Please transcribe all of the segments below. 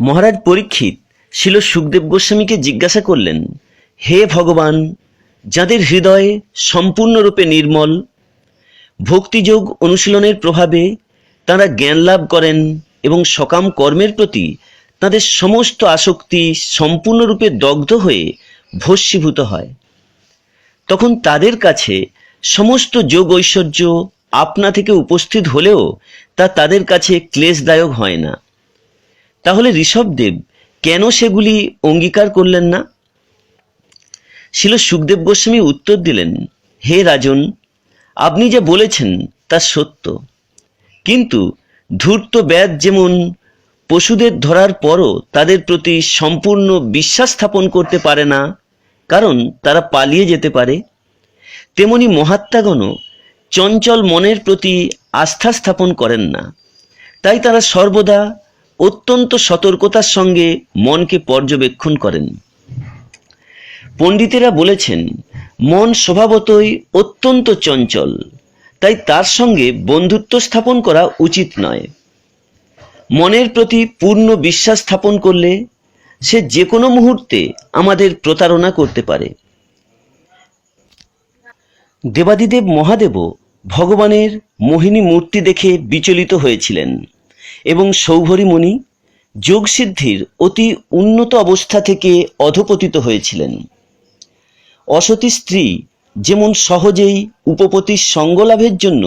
মহারাজ পরীক্ষিত। শিল সুখদেব গোস্বামীকে জিজ্ঞাসা করলেন, হে ভগবান, যাদের হৃদয় সম্পূর্ণরূপে নির্মল, ভক্তিযোগ অনুশীলনের প্রভাবে তারা জ্ঞান লাভ করেন এবং সকাম কর্মের প্রতি তাদের সমস্ত আসক্তি সম্পূর্ণরূপে দগ্ধ হয়ে ভস্মীভূত হয়। তখন তাদের কাছে সমস্ত যোগ ঐশ্বর্য আপনা থেকে উপস্থিত হলেও তা তাদের কাছে ক্লেশদায়ক হয় না। তাহলে ঋষভদেব কেন সেগুলি অঙ্গীকার করলেন না? শিল সুখদেব গোস্বামী উত্তর দিলেন, হে রাজন, আপনি যে বলেছেন তা সত্য। কিন্তু ধূর্ত ব্যাধ যেমন পশুদের ধরার পরও তাদের প্রতি সম্পূর্ণ বিশ্বাস স্থাপন করতে পারে না, কারণ তারা পালিয়ে যেতে পারে, তেমনি মহাত্মাগণও চঞ্চল মনের প্রতি আস্থা স্থাপন করেন না। তাই তারা সর্বদা অত্যন্ত সতর্কতার সঙ্গে মনকে পর্যবেক্ষণ করেন। পণ্ডিতেরা বলেছেন, মন স্বভাবতই অত্যন্ত চঞ্চল, তাই তার সঙ্গে বন্ধুত্ব স্থাপন করা উচিত নয়। মনের প্রতি পূর্ণ বিশ্বাস স্থাপন করলে সে যে কোনো মুহূর্তে আমাদের প্রতারণা করতে পারে। দেবাদিদেব মহাদেবও ভগবানের মোহিনী মূর্তি দেখে বিচলিত হয়েছিলেন। এবং সৌভরী মুনি যোগসিদ্ধির অতি উন্নত অবস্থা থেকে অধপতিত হয়েছিলেন। অসতী স্ত্রী যেমন সহজেই উপপতির সঙ্গ লাভের জন্য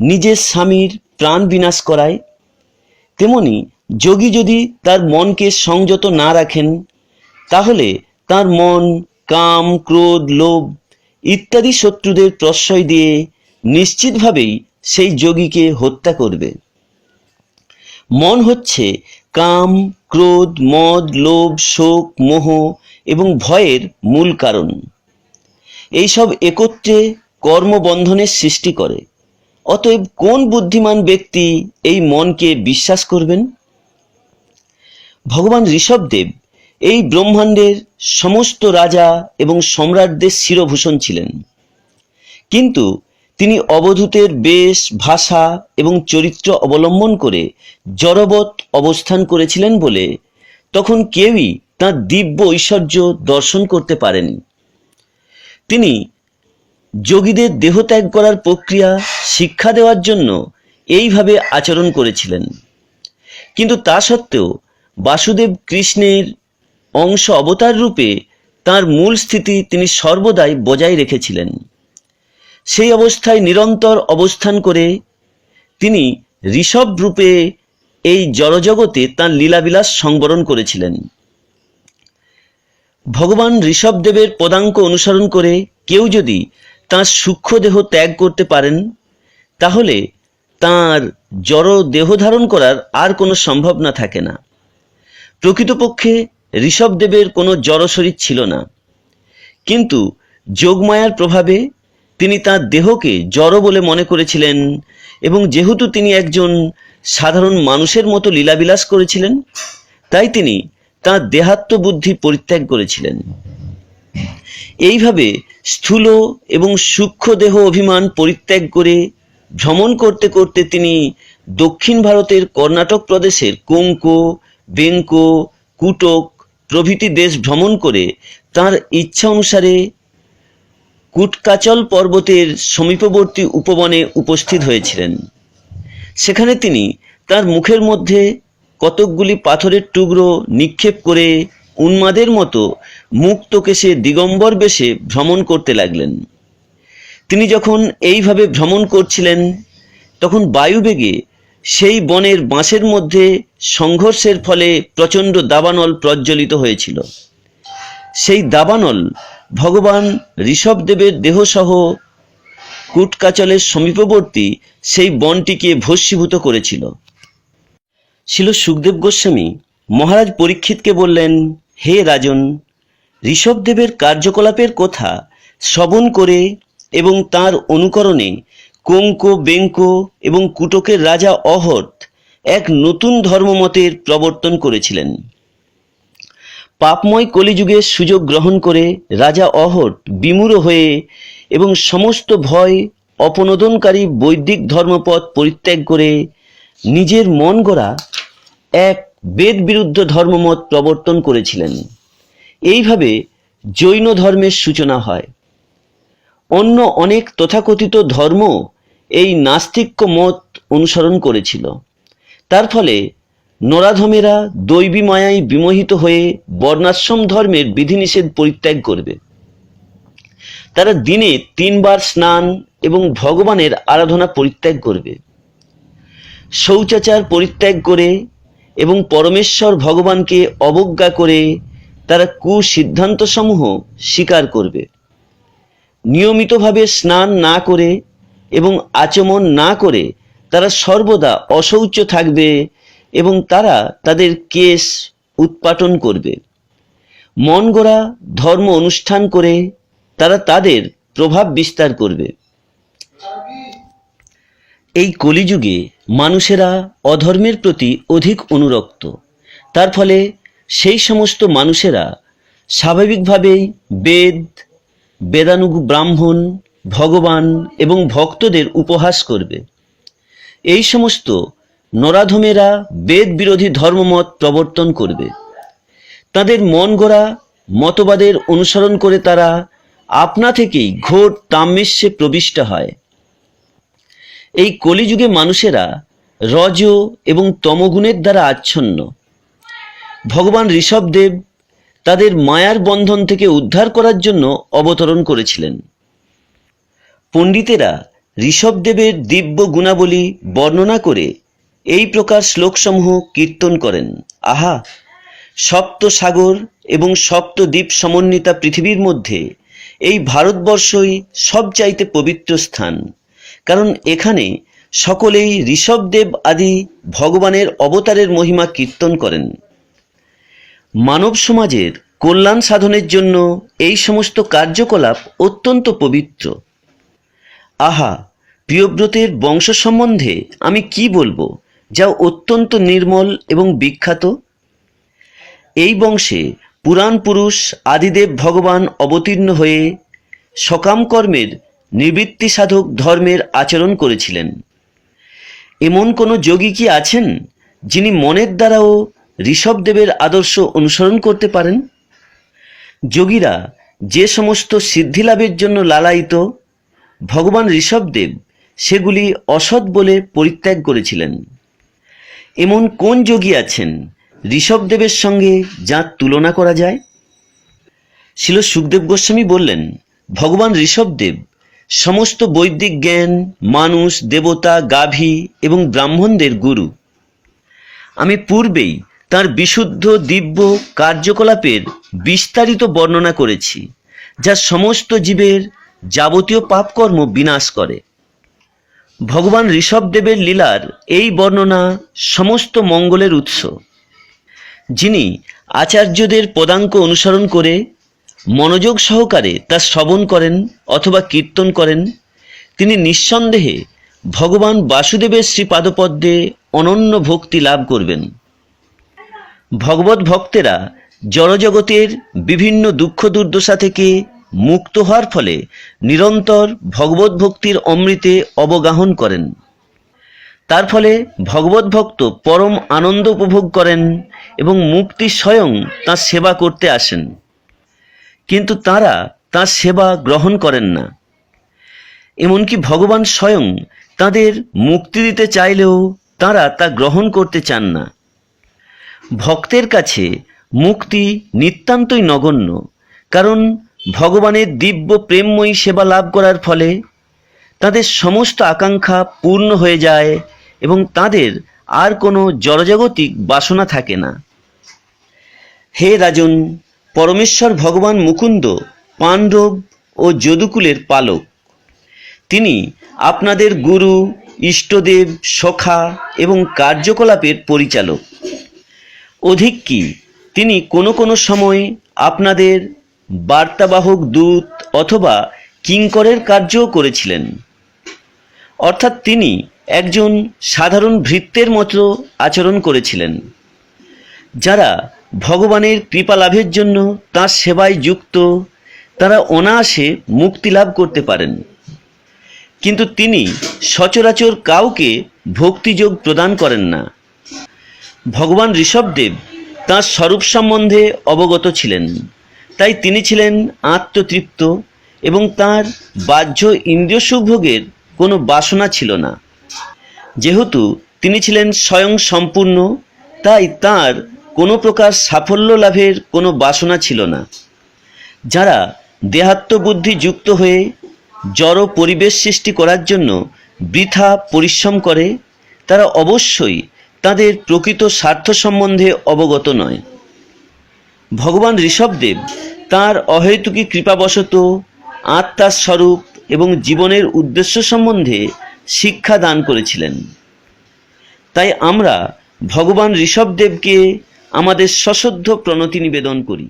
নিজের স্বামীর প্রাণ বিনাশ করায়, তেমনি যোগী যদি তার মনকে সংযত না রাখেন, তাহলে তার মন, কাম, ক্রোধ, লোভ ইত্যাদি শত্রুদের প্রশ্রয় দিয়ে নিশ্চিতভাবেই সেই যোগীকে হত্যা করবে। মন হচ্ছে কাম, ক্রোধ, মদ, লোভ, শোক, মোহ এবং ভয়ের মূল কারণ। এইসব একত্রে কর্মবন্ধনের সৃষ্টি করে। অতএব কোন বুদ্ধিমান ব্যক্তি এই মনকে বিশ্বাস করবেন? ভগবান ঋষভদেব এই ব্রহ্মাণ্ডের সমস্ত রাজা এবং সম্রাটদের শিরভূষণ ছিলেন। কিন্তু তিনি অবধূতের বেশ, ভাষা এবং চরিত্র অবলম্বন করে জড়বৎ অবস্থান করেছিলেন বলে তখন কেউই তাঁর দিব্য ঐশ্বর্য দর্শন করতে পারেনি তিনি যোগীদের দেহত্যাগ করার প্রক্রিয়া, শিক্ষা দেওয়ার জন্য এইভাবে আচরণ করেছিলেন। কিন্তু তা সত্ত্বেও বাসুদেব কৃষ্ণের অংশ অবতার রূপে তার মূল স্থিতি তিনি সর্বদাই বজায় রেখেছিলেন। সেই অবস্থায় নিরন্তর অবস্থান করে তিনি ঋষভ রূপে এই জড়জগতে তাঁর লীলাবিলাস সংবরণ করেছিলেন। ভগবান ঋষভদেবের পদাঙ্ক অনুসরণ করে কেউ যদি তাঁর সূক্ষ্ম দেহ ত্যাগ করতে পারেন, তাহলে তাঁর জড় দেহ ধারণ করার আর কোনো সম্ভাবনা থাকে না। প্রকৃতপক্ষে ঋষভদেবের কোনো জড় শরীর ছিল না। কিন্তু যোগমায়ার প্রভাবে তিনি তার দেহকে জড় বলে মনে করেছিলেন এবং যেহেতু তিনি একজন সাধারণ মানুষের মতো লীলাবিলাস করেছিলেন, তাই তিনি তাঁর দেহাত্ম বুদ্ধি পরিত্যাগ করেছিলেন। এইভাবে স্থূল এবং সূক্ষ্ম দেহ অভিমান পরিত্যাগ করে ভ্রমণ করতে করতে তিনি দক্ষিণ ভারতের কর্ণাটক প্রদেশের কোঙ্কো, বেঙ্কো, কুটক প্রভৃতি দেশ ভ্রমণ করে তার ইচ্ছা অনুসারে কুটকাচল পর্বতের সমীপবর্তী উপবনে উপস্থিত হয়েছিলেন। সেখানে তিনি তার মুখের মধ্যে কতকগুলি পাথরের টুকরো নিক্ষেপ করে উন্মাদের মতো মুক্ত কেশে দিগম্বর বেশে ভ্রমণ করতে লাগলেন। তিনি যখন এইভাবে ভ্রমণ করছিলেন, তখন বায়ুবেগে সেই বনের বাঁশের মধ্যে সংঘর্ষের ফলে প্রচণ্ড দাবানল প্রজ্বলিত হয়েছিল। সেই দাবানল ভগবান ঋষভদেবের দেহসহ কুটকাচলের সমীপবর্তী সেই বনটিকে ভস্মীভূত করেছিল। ছিল সুখদেব গোস্বামী। মহারাজ পরীক্ষিতকে বললেন, হে রাজন, ঋষভদেবের কার্যকলাপের কথা শ্রবণ করে এবং তার অনুকরণে কোঙ্ক, বেঙ্ক এবং কুটকের রাজা অহট এক নতুন ধর্মমতের প্রবর্তন করেছিলেন। পাপময় কলিযুগের সুযোগ গ্রহণ করে রাজা অহট বিমূঢ় হয়ে এবং সমস্ত ভয়, অপনোদনকারী বৈদিক ধর্মপথ পরিত্যাগ করে নিজের মন গড়া এক বেদ বিরুদ্ধ ধর্মমত প্রবর্তন করেছিলেন। এইভাবে জৈন ধর্মের সূচনা হয়। অন্য অনেক তথাকথিত ধর্ম এই নাস্তিক্য মত অনুসরণ করেছিল। তার ফলে নরাধমেরা দৈবী মায়ায় বিমোহিত হয়ে বর্ণাশ্রম ধর্মের বিধিনিষেধ পরিত্যাগ করবে। তারা দিনে তিনবার স্নান এবং ভগবানের আরাধনা পরিত্যাগ করবে। শৌচাচার পরিত্যাগ করে এবং পরমেশ্বর ভগবানকে অবজ্ঞা করে তারা কুসিদ্ধান্তসমূহ স্বীকার করবে। নিয়মিতভাবে স্নান না করে এবং আচমন না করে তারা সর্বদা অশৌচ থাকবে এবং তারা তাদের কেশ উৎপাটন করবে। মন গড়া ধর্ম অনুষ্ঠান করে তারা তাদের প্রভাব বিস্তার করবে। এই কলিযুগে মানুষেরা অধর্মের প্রতি অধিক অনুরক্ত। তার ফলে সেই সমস্ত মানুষেরা স্বাভাবিকভাবেই বেদ, বেদানুগ ব্রাহ্মণ, ভগবান এবং ভক্তদের উপহাস করবে। এই সমস্ত নরাধমেরা বেদ বিরোধী ধর্মমত প্রবর্তন করবে। তাদের মন গড়া, মতবাদের অনুসরণ করে তারা আপনা থেকেই ঘোর তাম্মেশ্যে প্রবিষ্ট হয়। এই কলিযুগে মানুষেরা রজ এবং তমগুণের দ্বারা আচ্ছন্ন। ভগবান ঋষভদেব তাদের মায়ার বন্ধন থেকে উদ্ধার করার জন্য অবতরণ করেছিলেন। পণ্ডিতেরা ঋষভদেবের দিব্য গুণাবলী বর্ণনা করে এই প্রকার শ্লোকসমূহ কীর্তন করেন। আহা! সপ্ত সাগর এবং সপ্ত দ্বীপ সমন্বিতা পৃথিবীর মধ্যে এই ভারতবর্ষই সবচাইতে পবিত্র স্থান। কারণ এখানে সকলেই ঋষভদেব আদি ভগবানের অবতারের মহিমা কীর্তন করেন। মানব সমাজের কল্যাণ সাধনের জন্য এই সমস্ত কার্যকলাপ অত্যন্ত পবিত্র। আহা! প্রিয়ব্রতের বংশ সম্বন্ধে আমি কি বলব? যা অত্যন্ত নির্মল এবং বিখ্যাত। এই বংশে পুরাণ পুরুষ আদিদেব ভগবান অবতীর্ণ হয়ে সকাম কর্মের নিবৃত্তি সাধক ধর্মের আচরণ করেছিলেন। এমন কোনো যোগী কি আছেন যিনি মনের দ্বারাও ঋষভদেবের আদর্শ অনুসরণ করতে পারেন? যোগীরা যে সমস্ত সিদ্ধি লাভের জন্য লালায়িত, ভগবান ঋষভদেব সেগুলি অসৎ বলে পরিত্যাগ করেছিলেন। এমন কোন যোগী আছেন ঋষভদেবের সঙ্গে যার তুলনা করা যায়? শিল সুখদেব গোস্বামী বললেন, ভগবান ঋষভদেব সমস্ত বৈদিক জ্ঞান, মানুষ, দেবতা, গাভী এবং ব্রাহ্মণদের গুরু। আমি পূর্বেই তার বিশুদ্ধ, দিব্য কার্যকলাপের বিস্তারিত বর্ণনা করেছি, যা সমস্ত জীবের যাবতীয় পাপকর্ম বিনাশ করে। ভগবান ঋষভদেবের লীলার এই বর্ণনা সমস্ত মঙ্গলের উৎস। যিনি আচার্যদের পদাঙ্ক অনুসরণ করে মনোযোগ সহকারে তা শ্রবণ করেন অথবা কীর্তন করেন, তিনি নিঃসন্দেহে ভগবান বাসুদেবের শ্রীপাদপদ্মে অনন্য ভক্তি লাভ করবেন। ভগবত ভক্তেরা জড়জগতের বিভিন্ন দুঃখ দুর্দশা থেকে মুক্ত হওয়ার ফলে নিরন্তর ভগবত ভক্তির অমৃতে অবগাহন করেন। তার ফলে ভগবত ভক্ত পরম আনন্দ উপভোগ করেন এবং মুক্তি স্বয়ং তাঁর সেবা করতে আসেন। কিন্তু তারা তাঁর সেবা গ্রহণ করেন না। এমনকি ভগবান স্বয়ং তাদের মুক্তি দিতে চাইলেও তারা তা গ্রহণ করতে চান না। ভক্তের কাছে মুক্তি নিতান্তই নগণ্য, কারণ ভগবানের দিব্য প্রেমময়ী সেবা লাভ করার ফলে তাদের সমস্ত আকাঙ্ক্ষা পূর্ণ হয়ে যায় এবং তাদের আর কোনো জড়জাগতিক বাসনা থাকে না। হে রাজন, পরমেশ্বর ভগবান মুকুন্দ, পাণ্ডব ও যদুকুলের পালক। তিনি আপনাদের গুরু, ইষ্টদেব, সখা এবং কার্যকলাপের পরিচালক। অধিক কি, তিনি কোনো কোনো সময় আপনাদের বার্তাবাহক দূত অথবা কিঙ্করের কার্যও করেছিলেন। অর্থাৎ তিনি একজন সাধারণ ভৃত্যের মতো আচরণ করেছিলেন, যারা ভগবানের কৃপা লাভের জন্য তাঁর সেবায় যুক্ত, তারা অনায়াসে মুক্তি লাভ করতে পারেন। কিন্তু তিনি সচরাচর কাউকে ভক্তিযোগ প্রদান করেন না। ভগবান ঋষভদেব তাঁর স্বরূপ সম্বন্ধে অবগত ছিলেন। তাই তিনি ছিলেন আত্মতৃপ্ত এবং তার বাহ্য ইন্দ্রিয় সুখভোগের কোনো বাসনা ছিল না। যেহেতু তিনি ছিলেন স্বয়ং সম্পূর্ণ, তাই তার কোনো প্রকার সাফল্য লাভের কোনো বাসনা ছিল না। যারা দেহাত্মবুদ্ধি যুক্ত হয়ে জড় পরিবেশ সৃষ্টি করার জন্য বৃথা পরিশ্রম করে, তারা অবশ্যই তাদের প্রকৃত স্বার্থ সম্বন্ধে অবগত নয়। ভগবান ঋষভদেব তাঁর অহেতুকী কৃপাবশত আত্মার স্বরূপ এবং জীবনের উদ্দেশ্য সম্বন্ধে শিক্ষা দান করেছিলেন। তাই আমরা ভগবান ঋষভদেবকে আমাদের সশ্রদ্ধ প্রণতি নিবেদন করি।